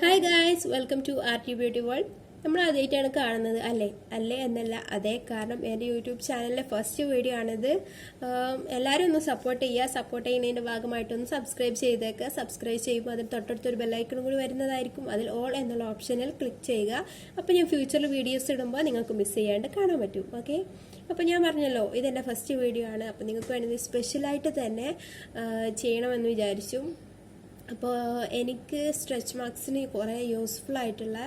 Hi guys welcome to R T beauty world നമ്മൾ ആദ്യമായിട്ടാണ് കാണുന്നത് അല്ലേ? അല്ലേ എന്നല്ല അതേ കാരണം എന്റെ യൂട്യൂബ് ചാനലിലെ ഫസ്റ്റ് വീഡിയോ ആണിത്. എല്ലാവരും ഒന്ന് സപ്പോർട്ട് ചെയ്യുക. സപ്പോർട്ട് ചെയ്യുന്നതിന്റെ ഭാഗമായിട്ടൊന്ന് സബ്സ്ക്രൈബ് ചെയ്തേക്കുക സബ്സ്ക്രൈബ് ചെയ്യുമ്പോൾ അതിൽ തൊട്ടടുത്തൊരു ബെല്ലൈക്കണും കൂടി വരുന്നതായിരിക്കും. അതിൽ ഓൾ എന്നുള്ള ഓപ്ഷനിൽ ക്ലിക്ക് ചെയ്യുക. അപ്പോൾ ഞാൻ ഫ്യൂച്ചറിൽ വീഡിയോസ് ഇടുമ്പോൾ നിങ്ങൾക്ക് മിസ് ചെയ്യാണ്ട് കാണാൻ പറ്റും. ഓക്കെ അപ്പോൾ ഞാൻ പറഞ്ഞല്ലോ ഇതെന്റെ ഫസ്റ്റ് വീഡിയോ ആണ്. അപ്പോൾ നിങ്ങൾക്ക് വേണ്ടി സ്പെഷ്യലായിട്ട് തന്നെ ചെയ്യണമെന്ന് വിചാരിച്ചു. അപ്പോൾ എനിക്ക് സ്ട്രെച്ച് മാർക്സിന് കുറേ യൂസ്ഫുൾ ആയിട്ടുള്ള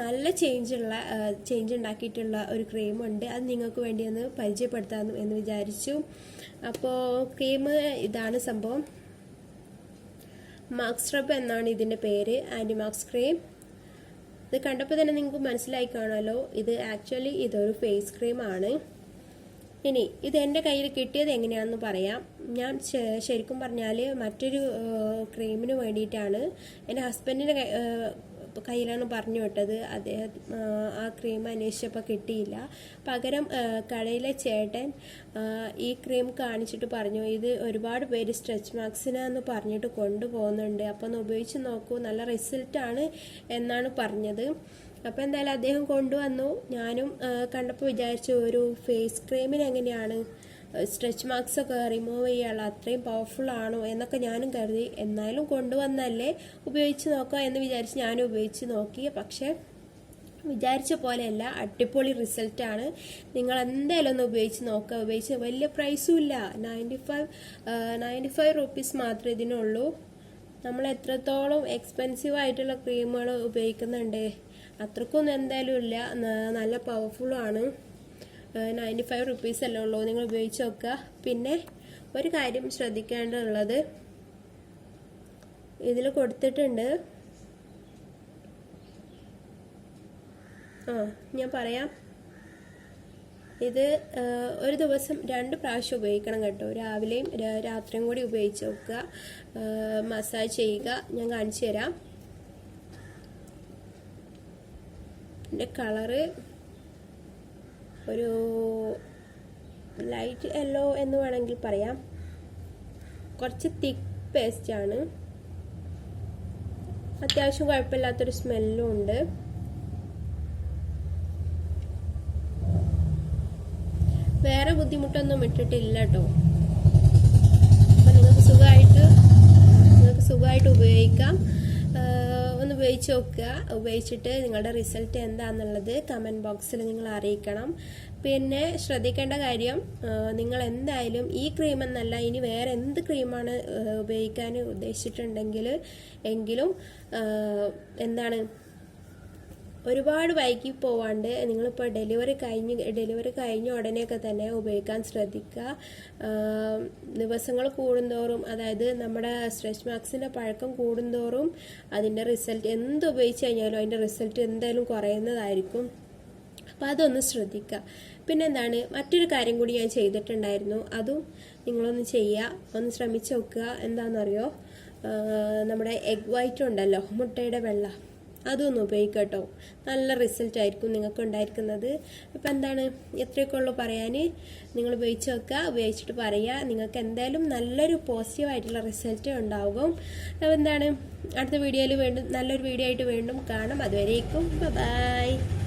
നല്ല ചേഞ്ചുള്ള ചേഞ്ച് ഉണ്ടാക്കിയിട്ടുള്ള ഒരു ക്രീമുണ്ട് അത് നിങ്ങൾക്ക് വേണ്ടി ഒന്ന് പരിചയപ്പെടുത്താം എന്ന് വിചാരിച്ചു. അപ്പോൾ ക്രീം ഇതാണ് സംഭവം. മാക്സ് ട്രബ് എന്നാണ് ഇതിന്റെ പേര് ആന്റി മാക്സ് ക്രീം ഇത് കണ്ടപ്പോൾ തന്നെ നിങ്ങൾക്ക് മനസ്സിലായി കാണുമല്ലോ. ഇത് ആക്ച്വലി ഇതൊരു ഫേസ് ക്രീമാണ് ഇനി ഇത് എന്റെ കയ്യിൽ കിട്ടിയത് എങ്ങനെയാണെന്ന് പറയാം. ഞാൻ ശരിക്കും പറഞ്ഞാൽ മറ്റൊരു ക്രീമിന് വേണ്ടിയിട്ടാണ് എന്റെ ഹസ്ബൻഡിന്റെ കയ്യിലാണ് പറഞ്ഞു വിട്ടത്. അദ്ദേഹം ആ ക്രീം അന്വേഷിച്ചപ്പോൾ കിട്ടിയില്ല. പകരം കടയിലെ ചേട്ടൻ ഈ ക്രീം കാണിച്ചിട്ട് പറഞ്ഞു ഇത് ഒരുപാട് പേര് സ്ട്രെച്ച് മാർക്സിനാന്ന് പറഞ്ഞിട്ട് കൊണ്ടുപോകുന്നുണ്ട്. അപ്പോൾ ഒന്ന് ഉപയോഗിച്ച് നോക്കൂ. നല്ല റിസൾട്ടാണ് എന്നാണ് പറഞ്ഞത്. അപ്പോൾ എന്തായാലും അദ്ദേഹം കൊണ്ടുവന്നു. ഞാനും കണ്ടപ്പോൾ വിചാരിച്ചു ഒരു ഫേസ് ക്രീമിന് എങ്ങനെയാണ് സ്ട്രെച്ച് മാർക്സ് ഒക്കെ റിമൂവ് ചെയ്യാനുള്ള അത്രയും പവർഫുൾ ആണോ എന്നൊക്കെ ഞാനും കരുതി. എന്നാലും കൊണ്ടുവന്നല്ലേ ഉപയോഗിച്ച് നോക്കാം എന്ന് വിചാരിച്ച് ഞാനും ഉപയോഗിച്ച് നോക്കി. പക്ഷേ വിചാരിച്ച പോലെയല്ല. അടിപൊളി റിസൾട്ടാണ് നിങ്ങൾ എന്തായാലും ഒന്ന് ഉപയോഗിച്ച് നോക്കുക. ഉപയോഗിച്ച് വലിയ പ്രൈസും ഇല്ല. Ninety five ninety five rupees മാത്രമേ ഇതിനുള്ളൂ. നമ്മൾ എത്രത്തോളം എക്സ്പെൻസീവ് ആയിട്ടുള്ള ക്രീമുകൾ ഉപയോഗിക്കുന്നുണ്ട്. അത്രക്കൊന്നും എന്തായാലും ഇല്ല. നല്ല പവർഫുള്ളാണ് നയന്റി ഫൈവ് റുപ്പീസ് അല്ലേ ഉള്ളൂ. നിങ്ങൾ ഉപയോഗിച്ച് നോക്കുക. പിന്നെ ഒരു കാര്യം ശ്രദ്ധിക്കേണ്ടതുള്ളത്. ഇതിൽ കൊടുത്തിട്ടുണ്ട്. ആ ഞാൻ പറയാം. ഇത് ഒരു ദിവസം രണ്ട് പ്രാവശ്യം ഉപയോഗിക്കണം കേട്ടോ. രാവിലെയും രാത്രിയും കൂടി ഉപയോഗിച്ച് നോക്കുക. മസാജ് ചെയ്യുക. ഞാൻ കാണിച്ചു തരാം. ഇതിന്റെ കളറ് ഒരു ലൈറ്റ് യെല്ലോ എന്ന് വേണമെങ്കിൽ പറയാം. കുറച്ച് തിക്ക് പേസ്റ്റാണ് അത്യാവശ്യം കുഴപ്പമില്ലാത്തൊരു സ്മെല്ലും ഉണ്ട്. വേറെ ബുദ്ധിമുട്ടൊന്നും ഇട്ടിട്ടില്ല കേട്ടോ അപ്പം നിങ്ങൾക്ക് സുഖമായിട്ട് നിങ്ങൾക്ക് സുഖമായിട്ട് ഉപയോഗിക്കാം. ഉപയോഗിച്ച് നോക്കുക ഉപയോഗിച്ചിട്ട് നിങ്ങളുടെ റിസൾട്ട് എന്താണെന്നുള്ളത് കമന്റ് ബോക്സിൽ നിങ്ങൾ അറിയിക്കണം. പിന്നെ ശ്രദ്ധിക്കേണ്ട കാര്യം നിങ്ങൾ എന്തായാലും ഈ ക്രീമെന്നല്ല ഇനി വേറെ എന്ത് ക്രീമാണ് ഉപയോഗിക്കാൻ ഉദ്ദേശിച്ചിട്ടുണ്ടെങ്കിൽ എങ്കിലും എന്താണ് ഒരുപാട് വൈകി പോവാണ്ട് നിങ്ങളിപ്പോൾ ഡെലിവറി കഴിഞ്ഞ് ഡെലിവറി കഴിഞ്ഞ ഉടനെയൊക്കെ തന്നെ ഉപയോഗിക്കാൻ ശ്രദ്ധിക്കുക ദിവസങ്ങൾ കൂടുന്തോറും അതായത് നമ്മുടെ സ്ട്രെച്ച് മാർക്സിന്റെ പഴക്കം കൂടുന്തോറും അതിന്റെ റിസൾട്ട് എന്ത് ഉപയോഗിച്ച് കഴിഞ്ഞാലും അതിന്റെ റിസൾട്ട് എന്തായാലും കുറയുന്നതായിരിക്കും. അപ്പോൾ അതൊന്ന് ശ്രദ്ധിക്കുക പിന്നെന്താണ് മറ്റൊരു കാര്യം കൂടി ഞാൻ ചെയ്തിട്ടുണ്ടായിരുന്നു. അതും നിങ്ങളൊന്ന് ചെയ്യുക ഒന്ന് ശ്രമിച്ചു നോക്കുക. എന്താണെന്നറിയോ നമ്മുടെ എഗ് വൈറ്റ് ഉണ്ടല്ലോ മുട്ടയുടെ വെള്ള. അതൊന്ന് ഉപയോഗിക്കട്ടോ. കേട്ടോ നല്ല റിസൾട്ട് ആയിരിക്കും നിങ്ങൾക്ക് ഉണ്ടായിരിക്കുന്നത് അപ്പം എന്താണ്? എത്രയൊക്കെ ഉള്ളൂ പറയാൻ നിങ്ങൾ ഉപയോഗിച്ച് നോക്കുക. ഉപയോഗിച്ചിട്ട് പറയുക. നിങ്ങൾക്ക് എന്തായാലും നല്ലൊരു പോസിറ്റീവ് ആയിട്ടുള്ള റിസൾട്ട് ഉണ്ടാകും. എന്താണ്? അടുത്ത വീഡിയോയിൽ വീണ്ടും നല്ലൊരു വീഡിയോ ആയിട്ട് വീണ്ടും കാണാം. അതുവരേക്കും. ബൈ